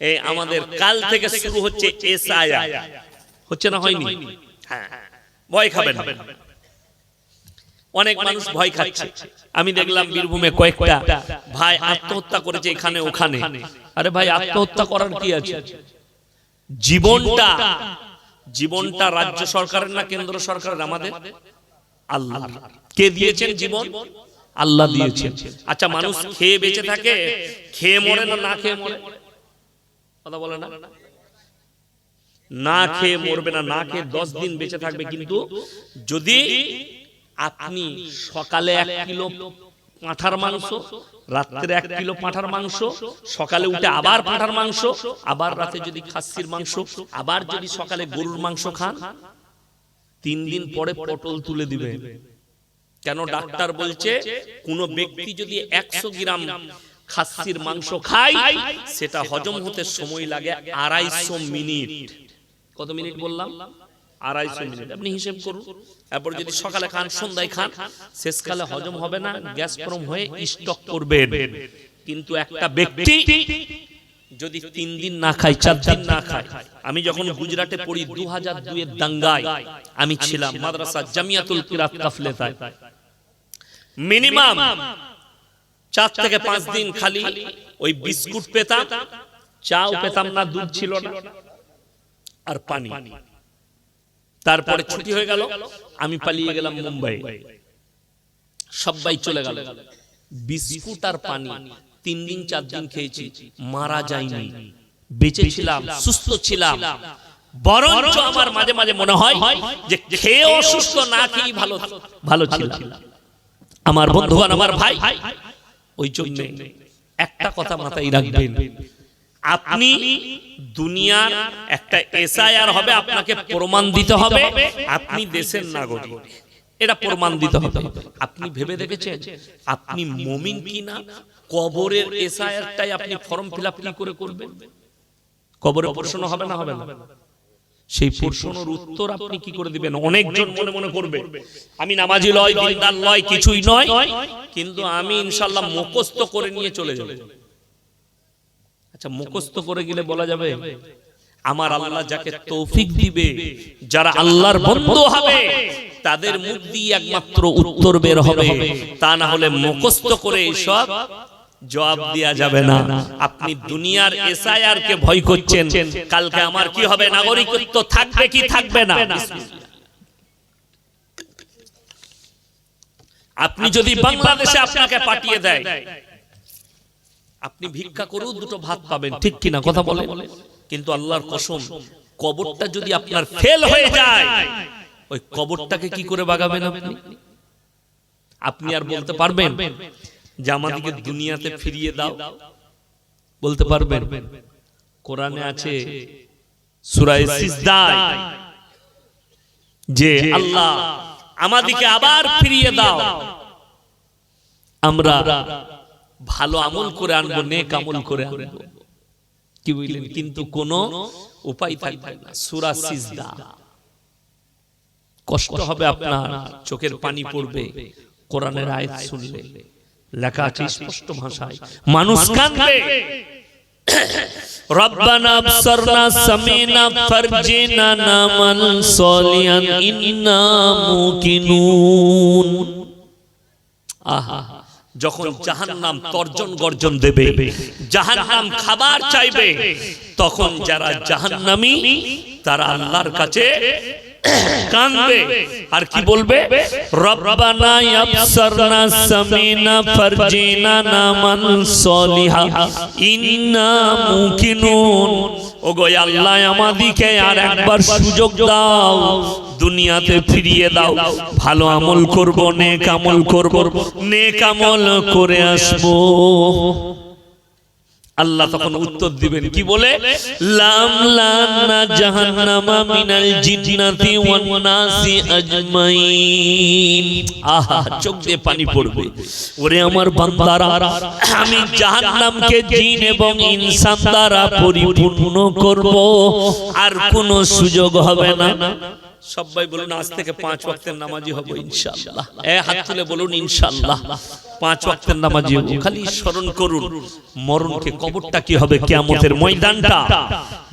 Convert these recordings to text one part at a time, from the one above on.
এই আমাদের কাল থেকে শুরু হচ্ছে এসআইআর হচ্ছে না হয়নি? হ্যাঁ ভয় খাবেন। অনেক মানুষ ভয় খাচ্ছে। আমি দেখলাম বীরভূমে কয়েকটা ভাই আত্মহত্যা করেছে এখানে ওখানে। আরে ভাই আত্মহত্যা করার কি আছে? জীবনটা জীবনটা রাজ্য সরকারের না কেন্দ্র সরকারের আমাদের? আল্লাহ। কে দিয়েছেন জীবন? আল্লাহ দিয়েছেন। আচ্ছা মানুষ খেয়ে বেঁচে থাকে খেয়ে মরে না না খেয়ে মরে। কথা বলে না? না খেয়ে মরবে না না খেয়ে দশ দিন বেঁচে থাকবে কিন্তু যদি আপনি সকালে এক কিলো পাঁঠার মাংস, রাত্রে এক কিলো পাঁঠার মাংস, সকালে উঠে আবার পাঁঠার মাংস, আবার রাতে যদি খাসির মাংস, আবার যদি সকালে গরুর মাংস খান, তিন দিন পরে পটল তুলে দিবে। কেন? ডাক্তার বলছে, কোন ব্যক্তি যদি একশো গ্রাম খাসির মাংস খায় সেটা হজম হতে সময় লাগে আড়াইশো মিনিট। কত মিনিট বললাম? আড়াইশো মিনিট। আপনি হিসেব করুন। তারপর যদি সকালে খান সন্ধ্যায় খান শেষকালে হজম হবে না গ্যাস ফর্ম হয়ে স্টক করবেন। কিন্তু একটা ব্যক্তি যদি তিন দিন না খায় চার দিন না খায় আমি যখন গুজরাটে পড়ি দু হাজার দুয়ের দাঙ্গায় আমি ছিলাম মাদ্রাসা জামিয়াতুল কিরাত কাফলেতায়। মিনিমাম। চার থেকে পাঁচ দিন খালি ওই বিস্কুট পেতাম চাও পেতাম না দুধ ছিল না আর পানি। তারপরে ছুটি হয়ে গেল আমি পালিয়ে গেলাম মুম্বাই। সবাই চলে গেল। বিস্কুট আর পানি তিন দিন চার দিন খেয়েছি মারা যায়নি বেঁচে ছিলাম সুস্থ ছিলাম। বরঞ্চ আমার মাঝে মাঝে মনে হয় যে খেয়ে অসুস্থ না খেয়ে ভালো ভালো ছিলাম। আমার বন্ধুগণ আমার ভাই ওই জন্য একটা কথা মাথায় রাখবেন। আপনি দুনিয়ার একটা এসআইআর হবে আপনাকে প্রমাণ দিতে হবে আপনি দেশের নাগরিক। এটা প্রমাণ দিতে হবে। আপনি ভেবে দেখেছেন? আপনি মমিন কি না কবরের এসআইআরটাই আপনি ফর্ম ফিল আপ কি করে করবেন? কবরে প্রশ্ন হবে না হবে না। সেই প্রশ্নের উত্তর আপনি কি করে দিবেন? অনেকজন মনে মনে করবে আমি নামাজি লয় দিনদার লয় কিছুই নয় কিন্তু আমি ইনশাল্লাহ মুখস্থ করে নিয়ে চলে যাব। আচ্ছা মুখস্থ করে গেলে বলা যাবে আমার আল্লাহ যাকে তৌফিক দিবে যারা আল্লাহর বন্ধু হবে তাদের মুখ দিয়ে একমাত্র উত্তর বের হবে। তা না হলে মুখস্থ করে সব জবাব দেওয়া যাবে না। আপনি দুনিয়ার এসআইআর কে ভয় করছেন। কালকে আমার কি হবে? নাগরিকত্ব থাকবে কি থাকবে না? আপনি যদি বাংলাদেশে আপনাকে পাঠিয়ে দেয় আপনি ভিক্ষা করেও দুটো ভাত পাবেন। ঠিক কিনা কথা বলে কিন্তু আল্লাহর কসম কবরটা যদি আপনার ফেল হয়ে যায় ওই কবরটাকে কি করে বাগাবেন আপনি? আপনি? আর বলতে পারবেন? যে আমাদেরকে দুনিয়াতে ফিরিয়ে দাও। বলতে পারবেন কোরআনে আছে সূরায়ে সিজদায় যে আল্লাহ আমাদেরকে আবার ফিরিয়ে দাও। আমরা ভালো আমল করে আনব নেক আমল করে আনব। কি বুঝলেন কিন্তু কোন উপায় থাকবে না। সূরা সিজদা। কষ্ট হবে আপনার। চোখের পানি পড়বে। কোরআনের আয়াত শুনলে। লেখা আছে স্পষ্ট ভাষায় মানুষ কাঁদবে ربنا ابصرنا سمينا فرجنا نعمل صالحا إنا موقنون আহা যখন জাহান্নাম তর্জন গর্জন দেবে জাহান্নাম খাবার চাইবে তখন যারা জাহান্নামী তারা আল্লাহর কাছে কাঁদবে আর কি বলবে? রব্বানা ইয়াবসারনা সামিনা ফারজিনা নামান সলিহা। ইন্না মুকিনুন ওগো আল্লাহ আমাদিকে আর একবার সুযোগ দাও। দুনিয়াতে ফিরিয়ে দাও। ভালো আমল করব নেক আমল করব। নেক আমল করে আসব। আল্লাহ তখন উত্তর দিবেন কি বলে? লাম লান্না জাহান্নামা মিনাল জিন্নাতি ওয়ান নাসি আজমাইন। আহা চোখ দিয়ে পানি পড়বে। ওরে আমার বান্দারা আমি জাহান্নামকে জিন এবং ইনসান দ্বারা পরিপূর্ণ করব। আর কোনো সুযোগ হবে না। সবাই বলুন আজ থেকে পাঁচ ওয়াক্তের নামাজি হব ইনশাআল্লাহ। এ হাত তুলে বলুন ইনশাআল্লাহ। পাঁচ ওয়াক্তের নামাজি হব খালি স্মরণ করুন। মরণকে কবরটা কি হবে কিয়ামতের ময়দানটা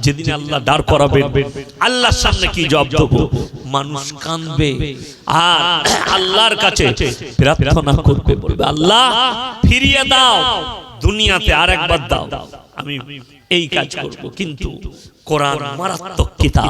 যেদিন আল্লাহ দাঁড় করাবেন আল্লাহর সামনে কি জবাব দেব? মানুষ কাঁদবে। আর আল্লাহর কাছে প্রার্থনা করবে বলবে আল্লাহ ফিরিয়ে দাও দুনিয়াতে আর একবার দাও। আমি এই কাজ করব। কিন্তু কোরআন মারাত্মক কিতাব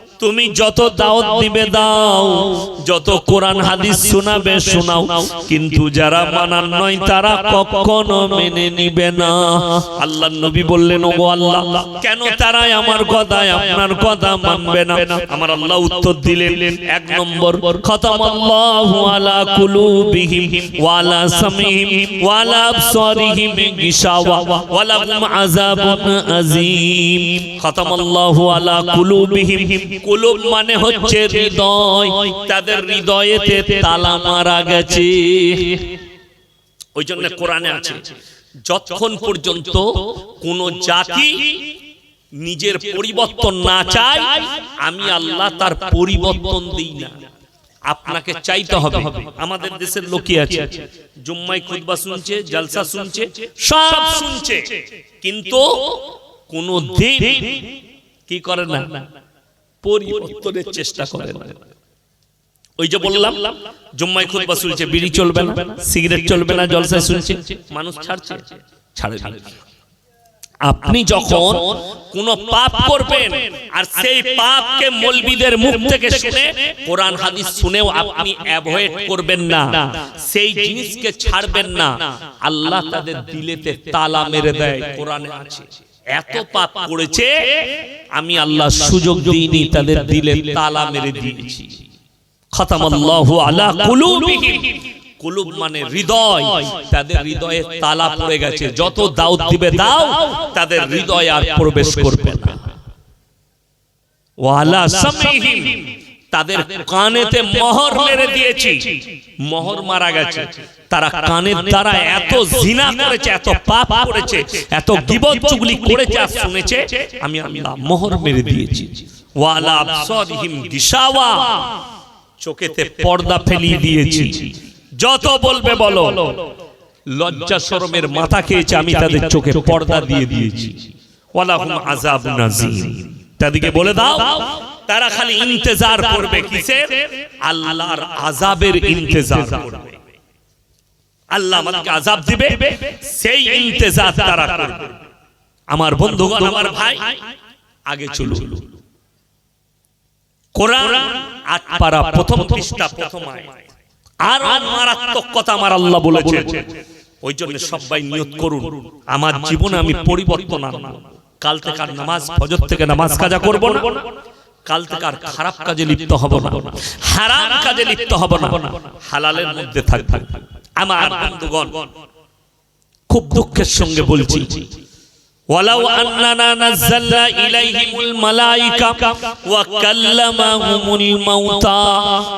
তুমি যত দাওয়াত দিবে দাও, যত কোরআন হাদিস শোনাবে শোনাও। কিন্তু যারা মানার নয়, তারা কখনো মেনে নিবে না। আল্লাহ নবী বললেন ও আল্লাহ, কেন তারা আমার কথায় আপনার কথা মানবে না? আমার আল্লাহ উত্তর দিলেন, এক নম্বর খতম আল্লাহু আলা কুলুবিহিম, ওয়া আলা সামিহিম ওয়া আলা আবসারিহিম গিশাওয়া, ওয়া লাহুম আযাবুন আযীম। খতম আল্লাহু আলা কুলুবিহিম কুলুব মানে হচ্ছে হৃদয়। তাদের হৃদয়েতে তালা মারা গেছে। ওই জন্য কোরআনে আছে যতক্ষণ পর্যন্ত কোন জাতি নিজের পরিবর্তন না চায় আমি আল্লাহ তার পরিবর্তন দিই না। আপনাকে চাইতে হবে। আমাদের দেশের লোকই আছে। জুম্মাই খুতবা শুনছে জলসা শুনছে সব শুনছে। কিন্তু কোন দিন কি করে না? পরিবর্তনের চেষ্টা করে না ওই যে বললাম জুম্মাই খুতবা শুনছে বিড়ি চলবে না সিগারেট চলবে না জলসা শুনছে। মানুষ ছাড়ছে ছাড়ে। আপনি যখন কোন পাপ করবেন আর সেই পাপকে মলবিদের মুখ থেকে শুনে কোরআন হাদিস শুনেও আপনি অ্যাভয়েড করবেন না। সেই জিনিসকে ছাড়বেন না। আল্লাহ তাদের দিলেতে তালা মেরে দেয় কোরআনে আছে। এত পাপ করেছে আমি আল্লাহ সুযোগ দিইনি তাদের দিলে তালা মেরে দিয়েছি। খতামাল্লাহু আলা কুলুবিহিম। কুলুব মানে হৃদয়। তাদের হৃদয়ে তালা পড়ে গেছে। যত দাও দিবে দাও তাদের হৃদয় আর প্রবেশ করবে না। ওয়ালা সামিহিম। তাদের কানেতে মোহর মেরে দিয়েছি। মোহর মারা গেছে। তারা কানের দ্বারা এত জিনা করেছে এত পাপ করেছে এত গিবত চুগলি করেছে আর শুনেছে আমি আল্লাহ মোহর মেরে দিয়েছি। ওয়ালা আবসারিহিম গিশাওয়া চোখেতে পর্দা ফেলিয়ে দিয়েছি। যত বলবে বলো লজ্জা শরমের মাথা খেয়েছে আমি তাদের চোখে পর্দা দিয়ে দিয়েছি। ওয়ালাহুম আযাবুন আযীম তাদেরকে বলে দাও তারা খালি ইন্তেজার করবে কিসের? আল্লাহর আযাবের ইন্তেজার। করবে। আল্লাহ আমাদেরকে আযাব দিবে সেই ইন্তেজার তারা করবে। আমার বন্ধুগণ আমার ভাই আগে চলুন। কোরআন আট পারা প্রথম পৃষ্ঠা প্রথম আর মারাত্মক কথা আমার আল্লাহ বলেছে ওই জন্য সবাই নিয়ত করুন। আমার জীবনে আমি পরিবর্তন আনব। কাল থেকে আর নামাজ ফজর থেকে নামাজ কাজা করব না? কাল থেকে আর খারাপ কাজে লিপ্ত হব না। হারাম কাজে লিপ্ত হব না। হালালের মধ্যে থাকবে। আমার বন্ধুগণ খুব দুঃখের সঙ্গে বলছি ولو أننا نزلنا إليهم الملائكة وكلمهم الموتى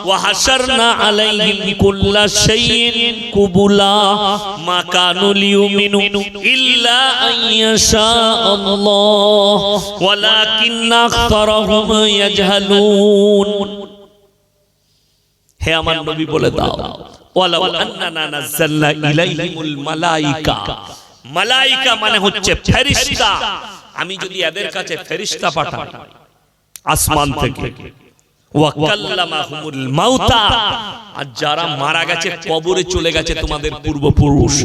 وحشرنا عليهم كل شيء قبلا ما كانوا ليؤمنوا إلا أن يشاء الله ولكن أكثرهم يجهلون হে আমার নবী বলে দাও ওয়ালাউ আন্নানা নাযালনা ইলাইহিমুল মানে হচ্ছে ফেরেশতা আমি যদি এদের কাছে ফেরেশতা পাঠাই, আসমান থেকে। মাউতা। আর যারা মারা গেছে, কবরে চলে গেছে তোমাদের পূর্বপুরুষ,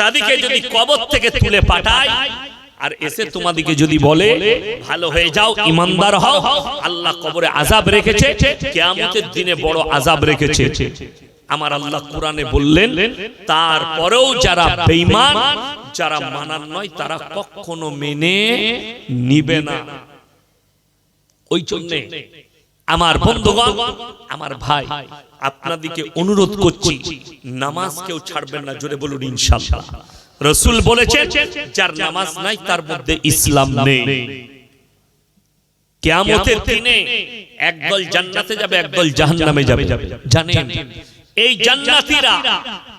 তাদেরকে যদি কবর থেকে তুলে পাঠাই, আর এসে তোমাদেরকে যদি বলে, ভালো হয়ে যাও, ইমানদার হও, আল্লাহ কবরে আজাব রেখেছে, কিয়ামতের দিনে বড় আজাব রেখেছে। আমার আল্লাহ কোরআনে বললেন, তারপরেও যারা বেঈমান, যারা মানার নয়, তারা কখনো মেনে নিবে না। ওই জন্য আমার বন্ধুগণ, আমার ভাই, আপনাদিকে অনুরোধ করছি, নামাজ কেউ ছাড়বেন না, জোরে বলুন ইনশাআল্লাহ। রসুল বলেছেন, যার নামাজ নাই, তার মধ্যে ইসলাম নেই। কেয়ামতের দিনে একদল জান্নাতে যাবে, একদল জাহান্নামে যাবে। জানেন? এই জান্নাতীরা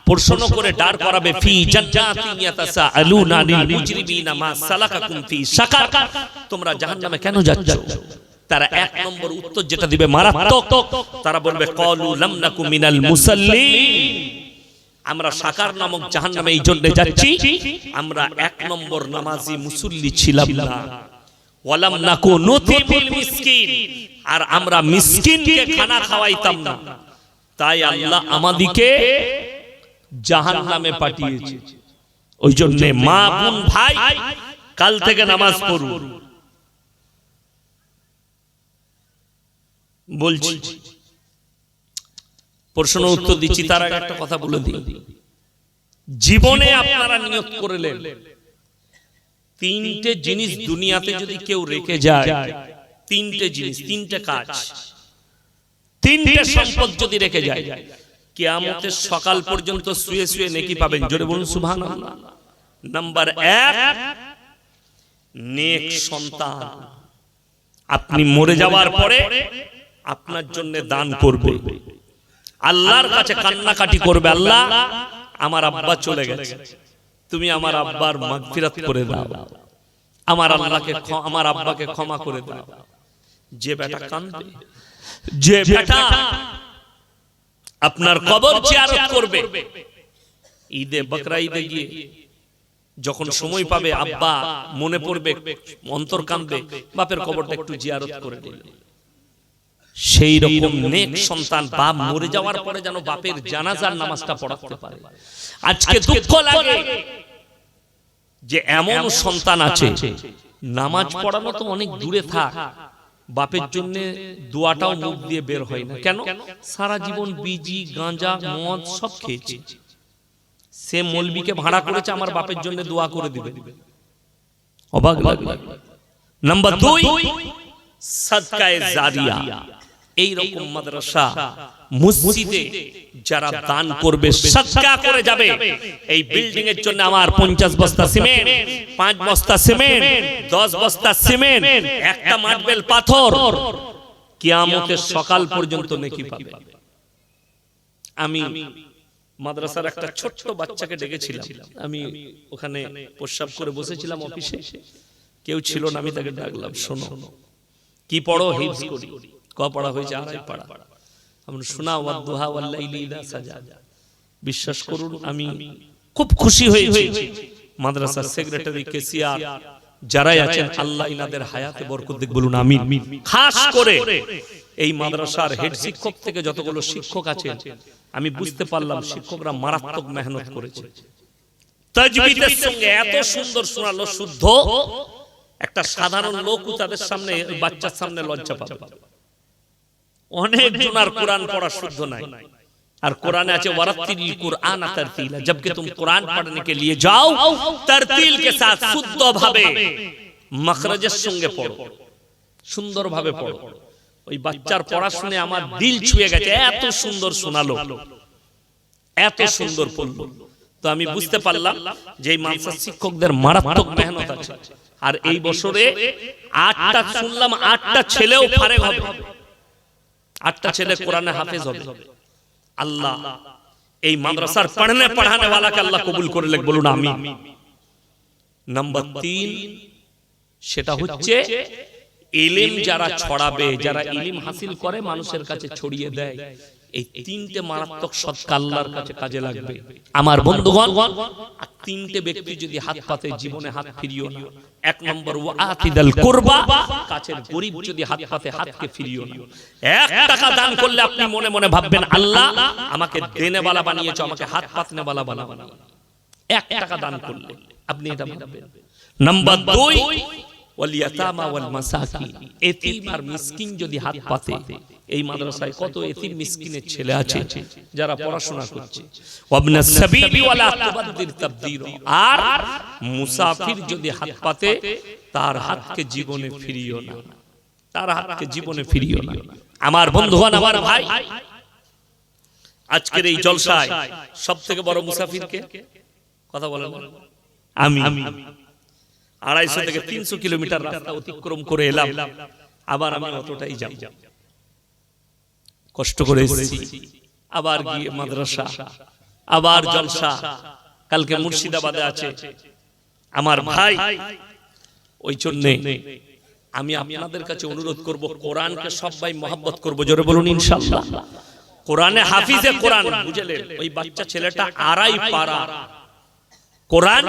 প্রশ্ন করে দাঁড় করাবে ফি জান্নাতিন ইয়াতাসাআলুনা আনিল মুজরিমিনা মা সালাকাকুম ফি সাকার। তোমরা জাহান্নামে কেন যাচ্ছ? তারা এক নম্বর উত্তর যেটা দিবে মারাত্মক। তারা বলবে কলু লাম নাকু মিনাল মুসাল্লিন। আমরা সাকার নামক জাহান্নামে এই জন্য যাচ্ছি। আমরা এক নম্বর নামাজি মুসল্লি ছিলাম না। ওয়ালাম নাকু নুতিমুল মিসকিন। আর আমরা মিসকিনকে খানা খাওয়াইতাম না। তাই আল্লাহ আমাদিকে জাহান্নামে পাঠিয়েছে। ওই জন্য মা বোন ভাই কাল থেকে নামাজ পড়ুন। বলছি প্রশ্ন উত্তর দিচ্ছি তার আগে একটা কথা বলে দিই। জীবনে আপনারা নিয়ত করলেন। তিনটে জিনিস দুনিয়াতে যদি কেউ রেখে যায় তিনটে জিনিস তিনটে কাজ। তিনটে সম্পদ যদি রেখে যায় কেয়ামতের সকাল পর্যন্ত শুয়ে শুয়ে নেকি পাবেন জোরে বলুন সুবহানাল্লাহ। নাম্বার এক নেক সন্তান। আপনি মরে যাওয়ার পরে আপনার জন্য দান করবে। আল্লাহর কাছে কান্নাকাটি করবে আল্লাহ আমার আব্বা চলে গেছে। তুমি আমার আব্বার মাগফিরাত করে দাও। আমার আল্লাহকে আমার আব্বাকে ক্ষমা করে দাও। যে বেটা কাঁদবে। যে বেটা আপনার কবর জিয়ারত করবে। ঈদে বকরা ঈদে গিয়ে যখন সময় পাবে আব্বা মনে পড়বে অন্তর কাঁদবে বাপের কবরটা একটু জিয়ারত করে দিল। সেই রকম নেক সন্তান বাপ মরে যাওয়ার পরে যেন বাপের জানাজার নামাজটা পড়াতে পারে। আজকে দুঃখ লাগে যে এমন সন্তান আছে নামাজ পড়ানো তো অনেক দূরে থাক। বাপের জন্য দোয়াটাও মুখ দিয়ে বের হয় না। কেন? সারা জীবন বিজি গাঁজা মদ সব খেয়েছে। সে মলবিকে ভাড়া করেছে আমার বাপের জন্য দোয়া করে দিবে। অবাক লাগবে নাম্বার দুই সাদকায়ে জারিয়া। এই রকম মাদ্রাসা মসজিদে যারা দান করবে সাদকা করে যাবে। এই বিল্ডিং এর জন্য আমার 50 বস্তা সিমেন্ট 5 বস্তা সিমেন্ট 10 বস্তা সিমেন্ট একটা মার্বেল পাথর কিয়ামতের সকাল পর্যন্ত নেকি পাবে। আমি মাদ্রাসার একটা ছোট্ট বাচ্চাকে ডেকেছিলাম। আমি ওখানে প্রস্রাব করে বসেছিলাম অফিসে। কেউ ছিল না আমি তাকে ডাকলাম শোনো। কি পড়ো হিফজ করি। ক পড়া হয়েছে আড়াই পাড়া। আমরা শোনা ওয়াদ্দুহা ওয়াল্লাইলি ইযা সাজা। বিশ্বাস করুন, আমি খুব খুশি হয়েছি মাদ্রাসার সেক্রেটারি কেসিআর যারাই আছেন, আল্লাহ ইনাদের হায়াতে বরকত দিক, বলুন আমিন। খাস করে এই মাদ্রাসার হেড শিক্ষক থেকে যতগুলো শিক্ষক আছেন, আমি বুঝতে পারলাম শিক্ষকরা মারাত্মক মেহনত করেছে। তাজবিদের সঙ্গে এত সুন্দর শোনালো, শুদ্ধ। একটা সাধারণ লোক তাদের সামনে, বাচ্চার সামনে লজ্জা পাবে। অনেক জনার কোরআন পড়া শুদ্ধ নাই আর কোরআনে আছে ওয়ারাত্তিল কুরআন তারতিলা जबकि तुम कुरान पढ़ने के लिए जाओ तरतील के साथ শুদ্ধ ভাবে মখরজের সঙ্গে পড়ো সুন্দর ভাবে পড়ো ওই বাচ্চার পড়া শুনে আমার দিল ছুঁয়ে গেছে এত সুন্দর শোনালো এত সুন্দর পড়লো তো আমি বুঝতে পারলাম যে এই মাদ্রাসা শিক্ষকদের মারাত্মক মেহনত আছে আর এই বছরে আটটা শুনলাম আটটা ছেলেও ফারেক হবে আটটা ছেলে কোরআনে হাফেজ হবে। আল্লাহ এই মাদ্রাসার পড়নে পড়ানে ওয়ালাকে আল্লাহ কবুল করে লেখ বলুন আমি নাম্বার তিন সেটা হচ্ছে ইলিম যারা ছড়াবে যারা ইলিম হাসিল করে মানুষের কাছে ছড়িয়ে দেয়। এই তিনটে মারাত্মক সৎকা আল্লাহর কাছে কাজে লাগবে। আমার বন্ধুগণ তিনটে ব্যক্তি যদি হাত পাতে জীবনে হাত ফিরিও না এক নম্বর ওয়াতিদাল কুরবা কাছের গরিব যদি হাত পাতে হাতকে ফিরিও না। এক টাকা দান করলে আপনি মনে মনে ভাববেন আল্লাহ আমাকে দেনেওয়ালা বানিয়েছো আমাকে হাত পাতনেওয়ালা বানাবো এক টাকা দান করলে আপনি এটা ভাববেন। নাম্বার দুই ওয়াল ইয়াতামা ওয়াল মাসাকিন। এতিম আর মিসকিন। যদি হাত পাতে এই মাদ্রাসায় কত এতিম মিসকিনের ছেলে আছে যারা পড়াশোনা করছে। আর মুসাফির যদি হাত পাতে তার হাতকে জীবনে ফিরিও না। তার হাতকে জীবনে ফিরিও না। আমার বন্ধুগণ আমার ভাই আজকের এই জলসায় সব থেকে বড় মুসাফিরকে কথা বলেন আমি। আড়াইশো থেকে তিনশো কিলোমিটার রাস্তা অতিক্রম করে এলাম। আবার আমি অতটাই যাব। কষ্ট করে এসেছি। আবার গিয়ে মাদ্রাসা। আবার জলসা। কালকে মুর্শিদাবাদে আছে। আমার ভাই। ওই জন্যে আমি আপনাদের কাছে অনুরোধ করব কোরআনকে সবাই মহাব্বত করব। জোরে বলুন ইনশাআল্লাহ কোরআনে হাফিজে কোরআন বুঝলেন। ওই বাচ্চা ছেলেটা আড়াই পারা। কোরআন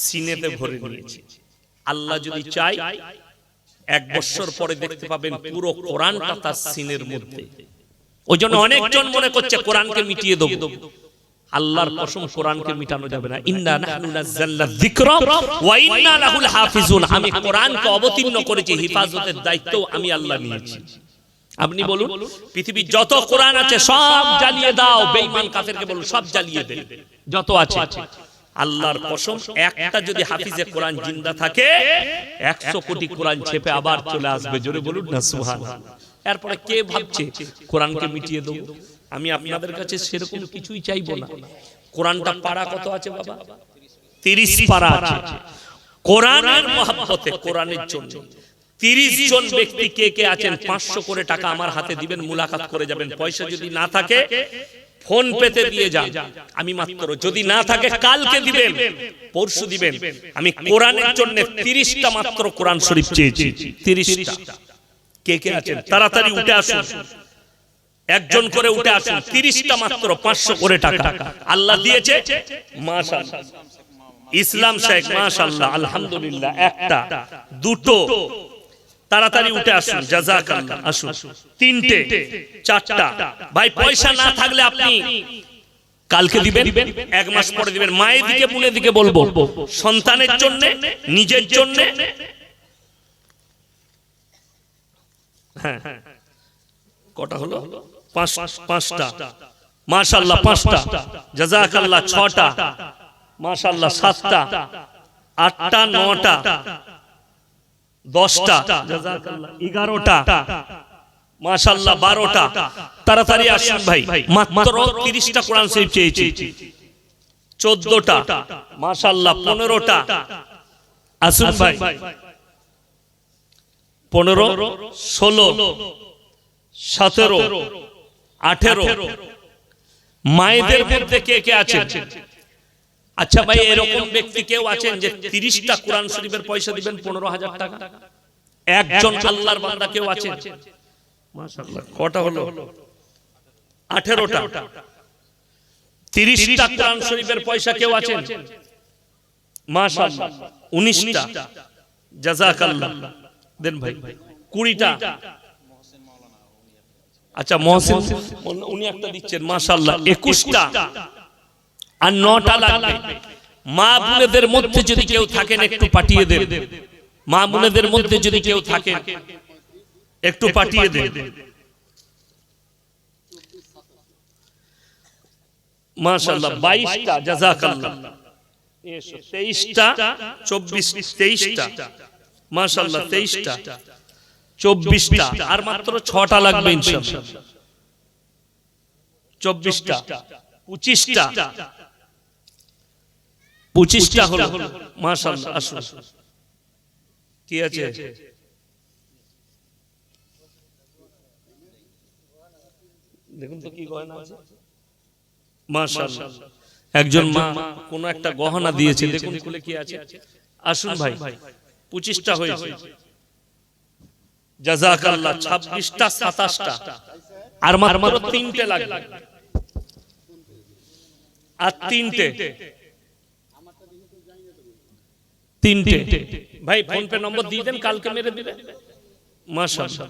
সিনেতে ভরে নিয়েছে। আল্লাহ যদি চাই এক বছর পরে দেখতে পাবেন পুরো কোরআনটা তার সিনের মধ্যে। ওই জন্য অনেকজন মনে করছে কোরআনকে মিটিয়ে দেবো। আল্লাহর কসম কোরআনকে মিটানো যাবে না। ইন্না নাহনু নাযালনা যিকরা ওয়া ইন্না লাহুল হাফিজুন। আমি কোরআনকে অবতীর্ণ করেছি হিফাজতের দায়িত্ব আমি আল্লাহ নিয়েছি। আপনি বলুন পৃথিবীর যত কোরআন আছে সব জ্বালিয়ে দাও বেঈমান কাফেরকে বলুন সব জ্বালিয়ে দে যত আছে। আল্লাহর কসম একটা যদি হাফিজে কোরআন জিন্দা থাকে একশো কোটি কোরআন ছেপে আবার চলে আসবে। জোরে বলুন না সুবহানাল্লাহ এরপরে কে ভাবছে? কোরআনকে মিটিয়ে দেবো। আমি আপনাদের কাছে সেরকম কিছুই চাইব না। কোরআনটা পারা কত আছে বাবা? তিরিশ পারা আছে। কোরআনের মহাব্বতে, কোরআনের জন্য। তিরিশ জন ব্যক্তি কে কে আছেন? পাঁচশো করে টাকা আমার হাতে দিবেন, মুলাকাত করে যাবেন। পয়সা যদি না থাকে, ফোন পেতে দিয়ে যান। আমি মাত্র, যদি না থাকে, কালকে দিবেন, পরশু দিবেন। আমি কোরআনের জন্য তিরিশটা মাত্র কোরআন শরীফ চেয়েছি। তিরিশটা। কে কে আছেন? তাড়াতাড়ি উঠে আসুন। একজন করে উঠে আসুন। তিরিশটা মাত্র পাঁচশো করে টাকা। আল্লাহ দিয়েছে? ইসলাম শেখ, মাশাআল্লাহ, আলহামদুলিল্লাহ। একটা, দুটো। তাড়াতাড়ি উঠে আসুন। জাজাকাল্লাহ আসুন। তিনটে, চারটা। ভাই, পয়সা না থাকলে আপনি কালকে দিবেন? এক মাস পরে দিবেন। মায়ের দিকে, বোনের দিকে বলব। সন্তানের জন্য, নিজের জন্য হ্যাঁ কটা হলো? পাঁচ পাঁচটা। মাশাল্লাহ পাঁচটা। জাজাকাল্লাহ ছটা। মাশাল্লাহ সাতটা। আটটা নটা। দশটা। এগারোটা। মাশাল্লাহ বারোটা। তাড়াতাড়ি আসুন ভাই। মাত্র তিরিশটা কোরআন শরীফ চেয়েছি। চোদ্দটা। মাশাল্লাহ পনেরোটা। আসুন ভাই। পনেরো ষোলো সতেরো আঠেরো। মায়েদের মধ্যে কে কে আছে আচ্ছা ভাই এরকম ব্যক্তি কেউ আছেন যে তিরিশটা কোরআন শরীফের পয়সা দিবেন পনেরো হাজার টাকা। একজন আল্লাহর বান্দা কেউ আছেন? মাশাআল্লাহ, কটা হলো? আঠেরোটা। তিরিশটা কোরআন শরীফের পয়সা কেউ আছেন? মাশাআল্লাহ। উনিশটা। জাজাকাল্লাহ দেন ভাই কুড়িটা। আচ্ছা মহসিন উনি একটা দিচ্ছেন মাশাআল্লাহ একুশটা। আর নটা লাগবে। মা বোনেদের মধ্যে যদি কেউ থাকেন একটু পাঠিয়ে দেন। মা বোনেদের মধ্যে যদি কেউ থাকেন একটু পাঠিয়ে দেন। মাশাআল্লাহ বাইশটা জাজাকাল্লাহ তেইশটা চব্বিশ তেইশটা। মাশাআল্লাহ তেইশটা। চব্বিশটা। আর মাত্র ছটা লাগবে চব্বিশটা। পঁচিশটা। পঁচিশটা। হলো। মাশাআল্লাহ আসুন। কি আছে? দেখুন তো কি গয়না আছে। মাশাআল্লাহ। একজন মা কোন একটা গহনা দিয়েছে। দেখুন খুলে কি আছে। আসুন ভাই। পঁচিশটা হয়েছে। জাজাকাল্লাহ ছাব্বিশটা সাতাশটা। আর মাত্র তিনটে লাগবে। আর তিনটে। তিনটে। ভাই ফোন পে নম্বর দিয়ে দেন কালকে মেরে দিবে। মাশাআল্লাহ।